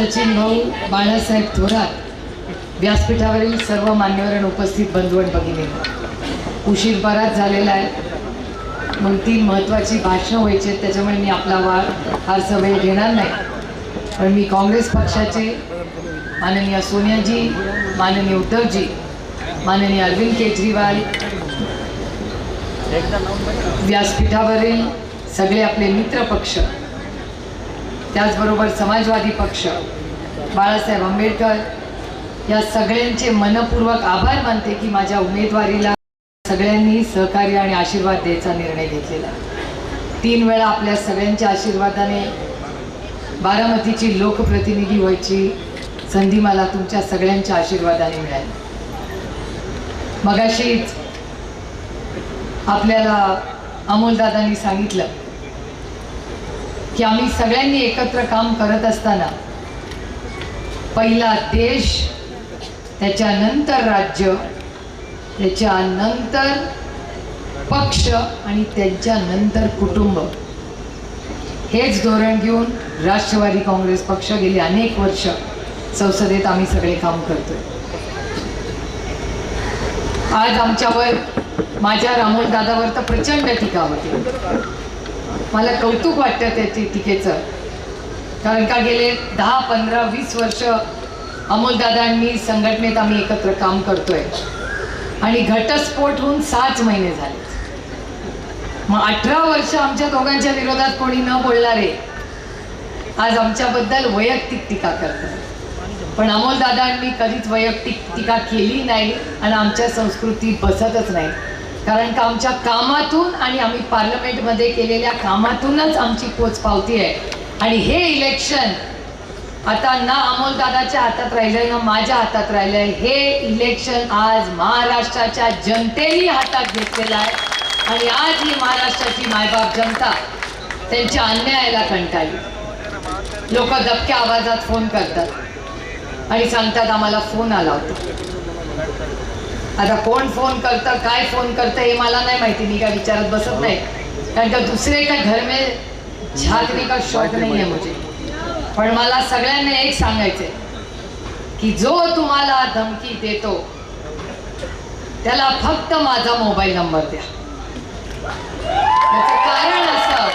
सचिन भाऊ बाळासाहेब थोरात व्यासपीठावरील सर्व मान्यवर उपस्थित बंधू भगिनी. उशीर बराच झालेला आहे. मग तीन महत्त्वाची भाषणं व्हायची आहेत त्याच्यामुळे मी आपला वार फारसा वेळ घेणार नाही. पण मी काँग्रेस पक्षाचे माननीय सोनियाजी माननीय उद्धवजी माननीय अरविंद केजरीवाल व्यासपीठावरील सगळे आपले मित्र पक्ष त्याचबरोबर समाजवादी पक्ष बाळासाहेब आंबेडकर या सगळ्यांचे मनपूर्वक आभार मानते की माझ्या उमेदवारीला सगळ्यांनी सहकार्य आणि आशीर्वाद द्यायचा निर्णय घेतलेला. तीन वेळा आपल्या सगळ्यांच्या आशीर्वादाने बारामतीची लोकप्रतिनिधी व्हायची संधी मला तुमच्या सगळ्यांच्या आशीर्वादाने मिळाली. मगाशीच आपल्याला अमोलदादांनी सांगितलं की आम्ही सगळ्यांनी एकत्र काम करत असताना पहिला देश त्याच्यानंतर राज्य त्याच्यानंतर पक्ष आणि त्यांच्यानंतर कुटुंब. हेच धोरण घेऊन राष्ट्रवादी काँग्रेस पक्ष गेली अनेक वर्ष. संसदेत आम्ही सगळे काम करतोय. आज आमच्यावर माझ्या रामोल दादावर तर प्रचंड टीका होती. मला कौतुक वाटतं त्याची टीकेचं कारण का गेले दहा पंधरा वीस वर्ष अमोलदादांनी संघटनेत आम्ही एकत्र काम करतोय. आणि घटस्फोट होऊन सात महिने झाले. मग अठरा वर्ष आमच्या दोघांच्या विरोधात कोणी न बोलणारे आज आमच्याबद्दल वैयक्तिक टीका करतात पण अमोलदादांनी कधीच वैयक्तिक टीका केली नाही आणि आमच्या संस्कृतीत बसतच नाही. कारण का आमच्या कामातून आणि आम्ही पार्लमेंटमध्ये केलेल्या कामातूनच आमची पोच पावती आहे आणि हे इलेक्शन आता ना अमोलदादाच्या हातात राहिलंय ना माझ्या हातात राहिलंय. हे इलेक्शन आज महाराष्ट्राच्या जनतेने हातात घेतलेलं आहे. आणि आज ही महाराष्ट्राची मायबाप जनता त्यांच्या अन्यायाला कंटाळली. लोक दबक्या आवाजात फोन करतात. आणि सांगतात आम्हाला फोन आला होता. आता कोण फोन करतं काय फोन करतं हे मला नाही माहिती. मी काय विचारत बसत नाही. कारण का दुसरे का घर में झाकने का शौक नाही आहे मुझे. पण मला सगळ्यांना एक सांगायचंय की जो तुम्हाला धमकी देतो त्याला फक्त माझा मोबाईल नंबर द्या. कारण असं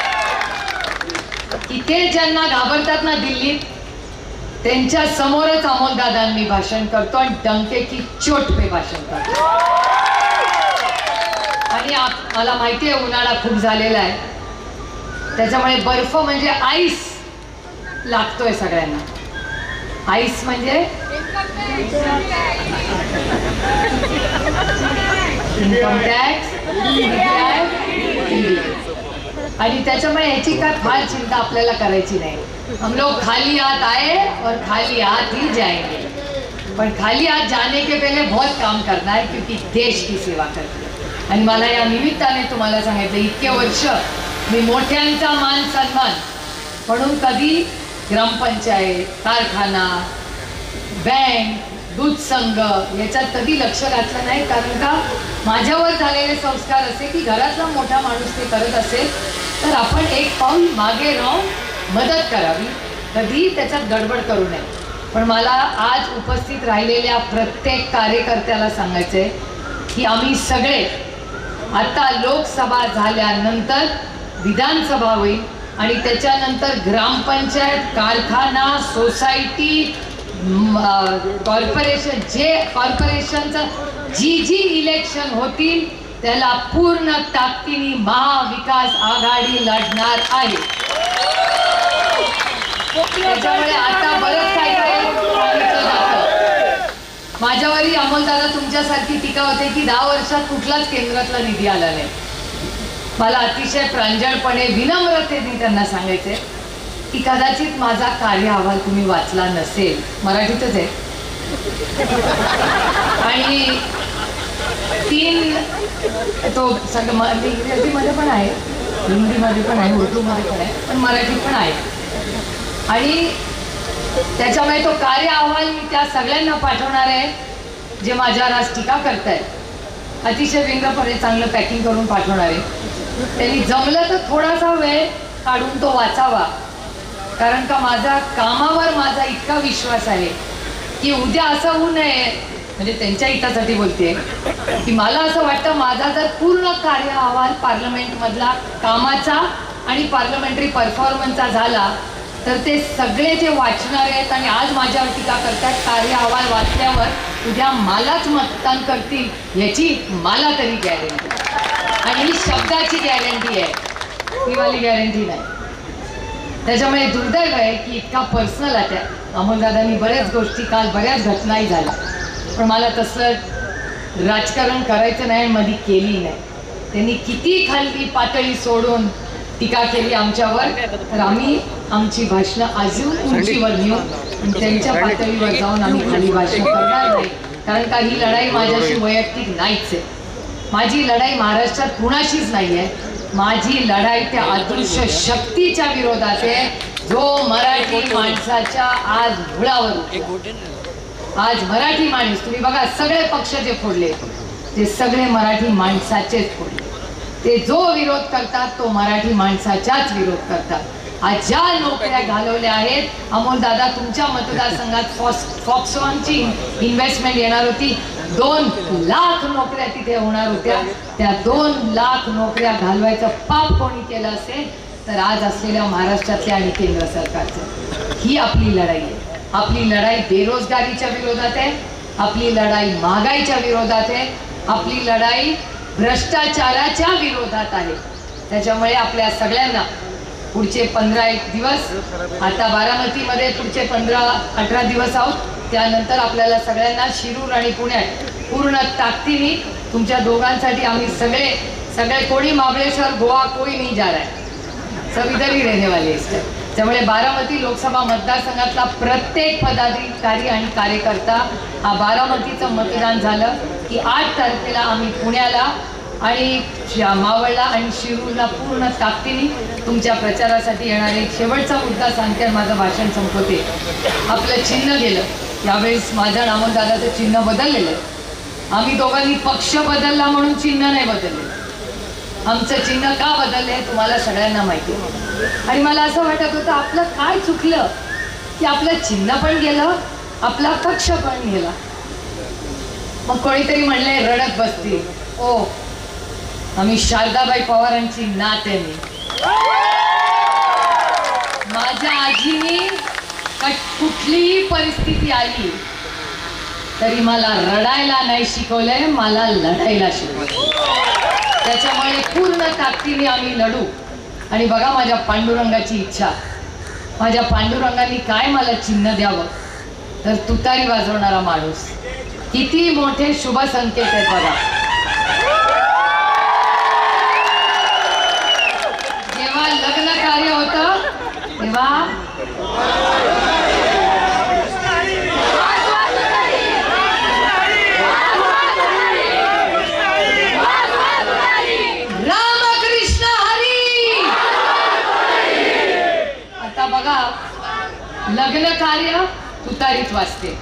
की ते ज्यांना घाबरतात ना दिल्लीत त्यांच्या समोरच अमोलदादांनी भाषण करतो आणि डंके की चोट मी भाषण करतो. आणि मला माहिती आहे उन्हाळा खूप झालेला आहे. त्याच्यामुळे बर्फ म्हणजे आईस लागतोय सगळ्यांना. आईस म्हणजे? इन्कम टॅक्स आणि त्याच्यामुळे याची काय फार चिंता आपल्याला करायची नाही. हम लोग खाली हाथ आए और खाली हाथ ही जाएंगे. पण खाली हात जाने के पहिले बहुत काम करना है क्योंकि देश की सेवा करते आणि मला या निमित्ताने तुम्हाला सांगितलं इतके वर्ष मी मोठ्यांचा मान सन्मान म्हणून कधी ग्रामपंचायत कारखाना बँक दूध संघ याच्यात कधी लक्ष घातलं नाही कारण का माझ्यावर झालेले संस्कार असे की घरातला मोठा माणूस ते करत असेल तर आपण एक पाऊल मागे राहून मदत करावी. कधी त्याच्यात गडबड करू नये. पण मला आज उपस्थित राहिलेल्या प्रत्येक कार्यकर्त्याला सांगायचं आहे की आम्ही सगळे आता लोकसभा झाल्यानंतर विधानसभा होईल आणि त्याच्यानंतर ग्रामपंचायत कारखाना सोसायटी कॉर्पोरेशन जे कॉर्पोरेशनचं जी जी इलेक्शन होतील त्याला पूर्ण ताकदीने महाविकास आघाडी लढणार आहे. त्याच्यामुळे आता बरंच काही माझ्यावरही अमोलदादा तुमच्यासारखी टीका होते की दहा वर्षात कुठलाच केंद्रातला निधी आला नाही. मला अतिशय प्रांजळपणे विनम्रतेने त्यांना सांगायचे की कदाचित माझा कार्य अहवाल तुम्ही वाचला नसेल. मराठीतच आहे. आणि तीन तो सगळं इंग्रजीमध्ये पण आहे. हिंदीमध्ये पण आहे उर्दूमध्ये पण आहे पण मराठी पण आहे. आणि त्याच्यामुळे तो कार्य अहवाल मी त्या सगळ्यांना पाठवणार आहे जे माझ्यावर आज टीका करतायत. अतिशय विनम्रपणे चांगलं पॅकिंग करून पाठवणार आहे. त्यांनी जमलं तर थोडासा वेळ काढून तो वाचावा. कारण का माझा कामावर माझा इतका विश्वास आहे की उद्या असं होऊ नये. म्हणजे त्यांच्या हितासाठी बोलते की मला असं वाटतं माझा जर पूर्ण कार्य अहवाल पार्लमेंटमधला कामाचा आणि पार्लमेंटरी परफॉर्मन्सचा झाला तर ते सगळे जे वाचणारे आहेत आणि आज माझ्यावर टीका करतात कार्य अहवाल वाचल्यावर उद्या मलाच मतदान करतील याची मला तरी गॅरंटी आणि ही शब्दाची गॅरंटी आहे. ही वाली गॅरंटी नाही. त्याच्यामुळे दुर्दैव आहे की इतका पर्सनल अटॅक अमोलदादांनी बऱ्याच गोष्टी काल बऱ्याच घटनाही झाल्या. पण मला तसं राजकारण करायचं नाही आणि मध्ये केली नाही. त्यांनी किती खाली पातळी सोडून टीका केली आमच्यावर तर आम्ही आमची भाषणं अजून उंचीवर नेऊ आणि त्यांच्या पातळीवर जाऊन आम्ही खाली भाषण करणार नाही. कारण का ही लढाई माझ्याशी वैयक्तिक नाहीच आहे. माझी लढाई महाराष्ट्रात कुणाशीच नाही आहे माझी लढाई त्या अदृश्य शक्तीच्या विरोधात आहे. जो मराठी माणसाच्या आज मुळावर उठला. आज मराठी माणूस तुम्ही बघा सगळे पक्ष जे फोडले ते सगळे मराठी माणसाचेच फोडले. ते जो विरोध करतात तो मराठी माणसाच्याच विरोध करतात. आज ज्या नोकऱ्या घालवल्या आहेत अमोल दादा तुमच्या मतदारसंघात फॉक्स फॉक्सॉनची इन्व्हेस्टमेंट येणार होती. दोन लाख नोकऱ्या तिथे होणार होत्या. त्या दोन लाख नोकऱ्या घालवायचं पाप कोणी केलं असेल तर आज असलेल्या महाराष्ट्रातल्या आणि केंद्र सरकारचं. ही आपली लढाई आहे. आपली लढाई बेरोजगारीच्या विरोधात आहे. आपली लढाई महागाईच्या विरोधात आहे. आपली लढाई भ्रष्टाचाराच्या विरोधात आहे. त्याच्यामुळे आपल्या सगळ्यांना पुढचे पंधरा एक दिवस आता बारामतीमध्ये पुढचे पंधरा अठरा दिवस आहोत. त्यानंतर आपल्याला सगळ्यांना शिरूर आणि पुण्यात पूर्ण ताकदीने तुमच्या दोघांसाठी आम्ही सगळे सगळे कोणी महाबळेश्वर गोवा कोणी नाही जा आहे सविधरी सब इधर ही त्यामुळे बारामती लोकसभा मतदारसंघातला प्रत्येक पदाधिकारी आणि कार्यकर्ता हा बारामतीचं मतदान झालं की आठ तारखेला आम्ही पुण्याला आणि मावळला आणि शिरूरला पूर्ण ताकदीने तुमच्या प्रचारासाठी येणारे शेवटचा मुद्दा सांगते माझं भाषण संपवते. आपलं चिन्ह गेलं. यावेळेस माझ्या नामदादाचं चिन्ह बदललेलं आहे आम्ही दोघांनी पक्ष बदलला म्हणून चिन्ह नाही बदलले. आमचं चिन्ह का बदललं हे तुम्हाला सगळ्यांना माहिती आहे. आणि मला असं वाटत होतं आपलं काय चुकलं? की आपलं चिन्ह पण गेलं आपला पक्ष पण गेला. मग कोणीतरी म्हणले रडत बसतील. ओ आम्ही शारदाबाई पवारांची नात आहे मी. माझ्या आजीनी कुठलीही परिस्थिती आली तरी मला रडायला नाही शिकवलंय मला लढायला शिकवलंय त्याच्यामुळे पूर्ण ताकदीने आम्ही लढू. आणि बघा माझ्या पांडुरंगाची इच्छा. माझ्या पांडुरंगाने काय मला चिन्ह द्यावं? तर तुतारी वाजवणारा माणूस. किती मोठे शुभ संकेत आहेत बघा. जेव्हा लग्न कार्य होतं तेव्हा रामकृष्ण हरी आता बघा लग्न कार्य तुतारीत वाजते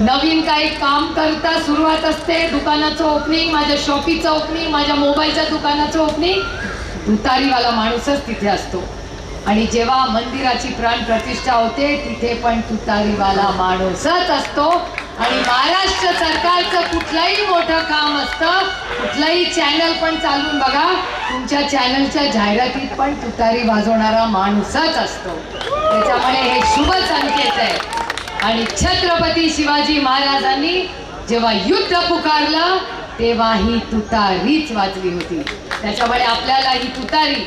नवीन काही काम करता सुरुवात असते. दुकानाचं ओपनिंग माझ्या शॉपीचं ओपनिंग माझ्या मोबाईलच्या दुकानाचं ओपनिंग तुतारीवाला माणूसच तिथे असतो. आणि जेव्हा मंदिराची प्राण प्रतिष्ठा होते तिथे पण तुतारीवाला माणूसच असतो. आणि महाराष्ट्र सरकारचं कुठलंही मोठं काम असतं कुठलंही चॅनल पण चालून बघा तुमच्या चॅनलच्या जाहिरातीत पण तुतारी वाजवणारा माणूसच असतो. त्याच्यामुळे हे शुभ संकेत आहे. आणि छत्रपती शिवाजी महाराजांनी जेव्हा युद्ध पुकारलं तेव्हा ही तुतारीच वाजली होती. त्याच्यामुळे आपल्याला ही तुतारी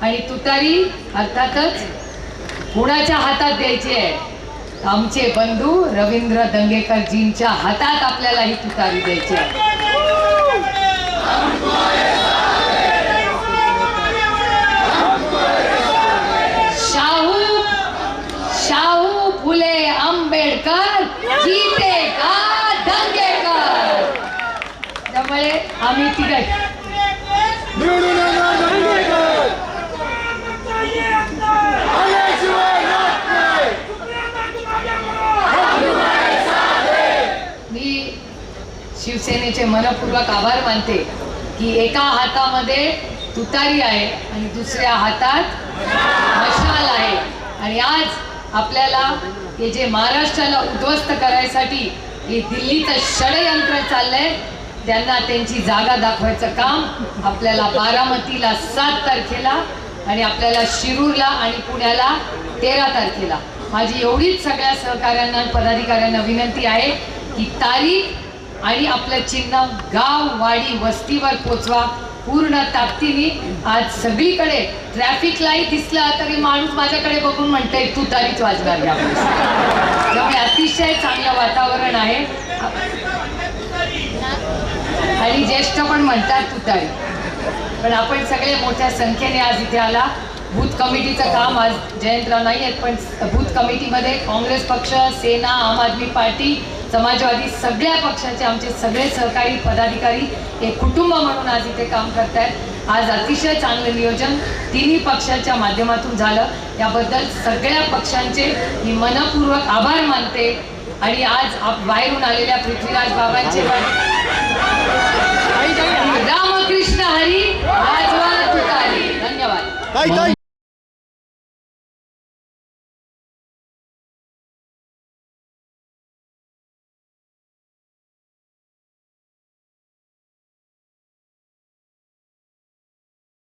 आणि तुतारी अर्थातच कुणाच्या हातात द्यायची आहे? आमचे बंधू रवींद्र दंगेकरजींच्या हातात आपल्याला ही तुतारी द्यायची आहे. शाहू शाहू फुले आंबेडकर जीते का दंगेकर. त्यामुळे आम्ही तिघ निवडून येणार दंगेकर आल्याशिवाय राहत नाही मी शिवसेनेचे मनपूर्वक आभार मानते की एका हातामध्ये तुतारी आहे आणि दुसऱ्या हातात मशाल आहे. आणि आज आपल्याला हे जे महाराष्ट्राला उद्ध्वस्त करायसाठी हे दिल्लीचं षडयंत्र चाललंय त्यांना त्यांची जागा दाखवायचं काम आपल्याला बारामतीला सात तारखेला आणि आपल्याला शिरूरला आणि पुण्याला तेरा तारखेला. माझी एवढीच सगळ्या सहकाऱ्यांना पदाधिकाऱ्यांना विनंती आहे की तारीख आणि आपलं चिन्ह गाव वाडी वस्तीवर पोचवा. पूर्ण ताकदीने आज सगळीकडे ट्रॅफिक लाइट दिसला तरी माणूस माझ्याकडे बघून म्हणतंय तू तारीच वाजणार या त्यामुळे अतिशय चांगलं वातावरण आहे. आणि ज्येष्ठ पण म्हणतात तुतारी पण आपण सगळे मोठ्या संख्येने आज इथे आला. बूथ कमिटीचं काम आज जयंतराव नाही आहेत पण बूथ कमिटीमध्ये काँग्रेस पक्ष सेना आम आदमी पार्टी समाजवादी सगळ्या पक्षाचे आमचे सगळे सहकारी पदाधिकारी हे कुटुंब म्हणून आज इथे काम करतायत. आज अतिशय चांगलं नियोजन तिन्ही पक्षाच्या माध्यमातून झालं. याबद्दल सगळ्या पक्षांचे मी मनपूर्वक आभार मानते आणि आज बाहेरून आलेल्या पृथ्वीराज बाबांचे रामकृष्ण हरी राजवा धन्यवाद.